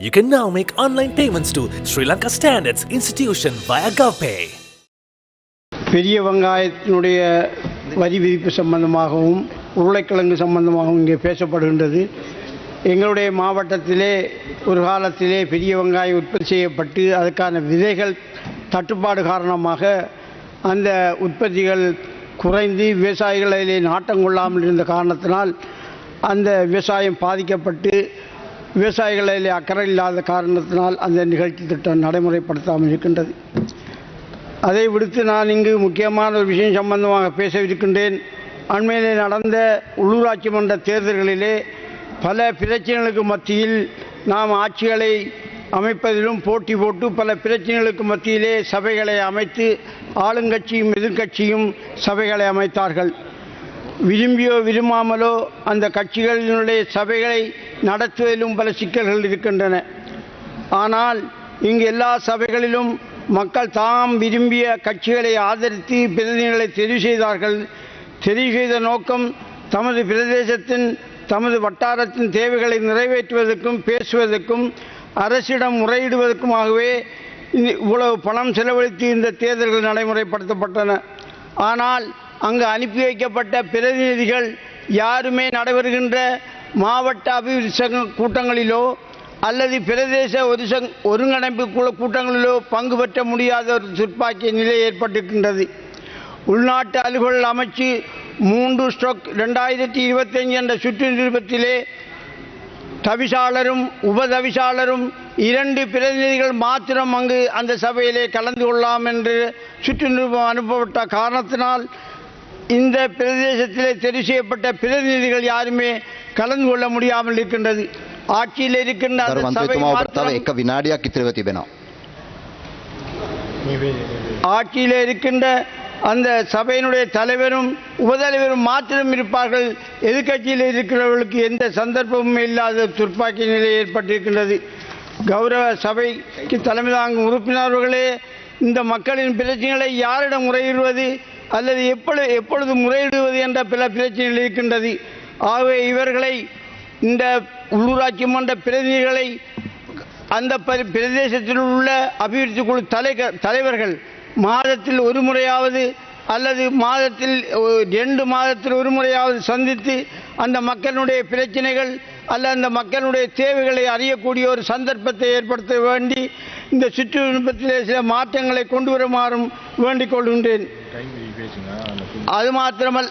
You can now make online payments to Sri Lanka Standards Institution via GovPay. பெரிய வெங்காயத்தினுடைய வரி விதிப்பு சம்பந்தமாகவும் உருளைக்கிழங்கு சம்பந்தமாகவும் இங்கே பேசப்படுகின்றது எங்களுடைய மாவட்டத்திலே ஒரு காலத்திலே பெரிய வெங்காயம் உற்பத்தி செய்யப்பட்டு அதுக்கான விதைகள் தட்டுப்பாடு காரணமாக அந்த உற்பத்திகள் குறைந்து விவசாயிகளிலே நாட்டம் கொள்ளாமல் இருந்த காரணத்தினால் அந்த விவசாயம் பாதிக்கப்பட்டு விவசாயிகளிலே அக்கறை இல்லாத காரணத்தினால் அந்த நிகழ்ச்சி திட்டம் நடைமுறைப்படுத்தாமல் இருக்கின்றது. அதை விடுத்து நான் இங்கு முக்கியமான ஒரு விஷயம் சம்பந்தமாக பேசவிருக்கின்றேன். அண்மையிலே நடந்த உள்ளூராட்சி மன்ற தேர்தல்களிலே பல பிரச்சனைகளுக்கு மத்தியில் நாம் ஆட்சிகளை அமைப்பதிலும் போட்டி போட்டு பல பிரச்சனைகளுக்கு மத்தியிலே சபைகளை அமைத்து ஆளுங்கட்சியும் எதிர்க்கட்சியும் சபைகளை அமைத்தார்கள். விரும்பியோ விரும்பாமலோ அந்த கட்சிகளினுடைய சபைகளை நடத்துவதிலும் பல சிக்கல்கள் இருக்கின்றன. ஆனால் இங்கு எல்லா சபைகளிலும் மக்கள் தாம் விரும்பிய கட்சிகளை ஆதரித்து பிரதிநிதிகளை தெரிவு செய்தார்கள். தெரிவு செய்த நோக்கம் தமது பிரதேசத்தின் தமது வட்டாரத்தின் தேவைகளை நிறைவேற்றுவதற்கும் பேசுவதற்கும் அரசிடம் முறையிடுவதற்குமாகவே இவ்வளவு பணம் செலவழித்து இந்த தேர்தல்கள் நடைமுறைப்படுத்தப்பட்டன. ஆனால் அங்கு அனுப்பி வைக்கப்பட்ட பிரதிநிதிகள் யாருமே நடைபெறுகின்ற மாவட்ட அபிவிருத்தி சங்க கூட்டங்களிலோ அல்லது பிரதேச ஒரு சங் ஒருங்கிணைப்பு குழு கூட்டங்களிலோ பங்கு பெற்ற முடியாத ஒரு துப்பாக்கிய நிலை ஏற்பட்டிருக்கின்றது. உள்நாட்டு அலுவல் அமைச்சு மூன்று ஸ்ட்ரோக் ரெண்டாயிரத்தி இருபத்தஞ்சு என்ற சுற்று நிருபத்திலே தவிசாளரும் உபதவிசாளரும் இரண்டு பிரதிநிதிகள் மாத்திரம் அங்கு அந்த சபையிலே கலந்து கொள்ளலாம் என்று சுற்று நிருபம் அனுப்பப்பட்ட காரணத்தினால் இந்த பிரதேசத்திலே தெரிவு செய்யப்பட்ட பிரதிநிதிகள் யாருமே கலந்து கொள்ள முடியாமல் இருக்கின்றது ஆட்சியில் இருக்கின்ற ගරු அந்த சபை මන්ත්‍රීතුමා ඔබට තව மாத்திரம் එක විනාඩියක් ඉතිරිව තිබෙනවා. ஆட்சியில் இருக்கின்ற அந்த சபையினுடைய தலைவரும் உபதலைவரும் மாத்திரம் இருப்பார்கள் எதிர்க்கட்சியில் இருக்கிறவர்களுக்கு எந்த சந்தர்ப்பமும் இல்லாத துப்பாக்கி நிலை ஏற்பட்டிருக்கின்றது கௌரவ சபைக்கு தலைமை தாங்கும் உறுப்பினர்களே இந்த மக்களின் பிரச்சனைகளை யாரிடம் முறையிடுவது அல்லது எப்பொழுது எப்பொழுது முறையிடுவது என்ற பல பிரச்சனைகள் இருக்கின்றது ஆகவே இவர்களை இந்த உள்ளூராட்சி மன்ற பிரதிநிதிகளை அந்த பரி- பிரதேசத்தில் உள்ள அபிவிருத்தி குழு தலை தலைவர்கள் மாதத்தில் ஒரு முறையாவது அல்லது மாதத்தில் ரெண்டு மாதத்தில் ஒரு முறையாவது சந்தித்து அந்த மக்களுடைய பிரச்சனைகள் அல்ல அந்த மக்களுடைய தேவைகளை அறியக்கூடிய ஒரு சந்தர்ப்பத்தை ஏற்படுத்த வேண்டி இந்த சுற்றுப்பத்திலே சில மாற்றங்களை கொண்டு வருமாறும் வேண்டிக் கொள்கின்றேன். அது மாத்திரமல்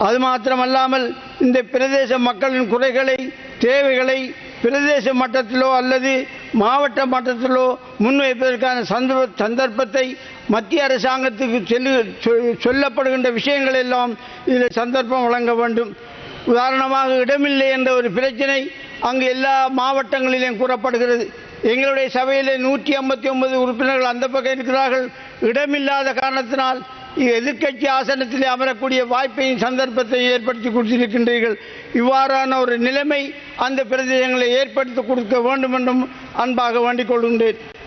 அது மாத்திரமல்லாமல் இந்த பிரதேச மக்களின் குறைகளை தேவைகளை பிரதேச மட்டத்திலோ அல்லது மாவட்ட மட்டத்திலோ முன்வைப்பதற்கான சந்தர்ப்ப சந்தர்ப்பத்தை மத்திய அரசாங்கத்துக்கு செல்லு சொ- சொல்லப்படுகின்ற விஷயங்கள் எல்லாம் இதில் சந்தர்ப்பம் வழங்க வேண்டும். உதாரணமாக இடமில்லை என்ற ஒரு பிரச்சனை அங்கு எல்லா மாவட்டங்களிலும் கூறப்படுகிறது. எங்களுடைய சபையிலே நூற்றி ஐம்பத்தி ஒன்பது உறுப்பினர்கள் அந்த பக்கம் இருக்கிறார்கள். இடமில்லாத காரணத்தினால் எதிர்க்கட்சி ஆசனத்திலே அமரக்கூடிய வாய்ப்பையும் சந்தர்ப்பத்தையும் ஏற்படுத்தி கொடுத்திருக்கின்றீர்கள். இவ்வாறான ஒரு நிலைமை அந்த பிரதேசங்களை ஏற்படுத்தி கொடுக்க வேண்டும் என்றும் அன்பாக வேண்டிக் கொள்கின்றேன்.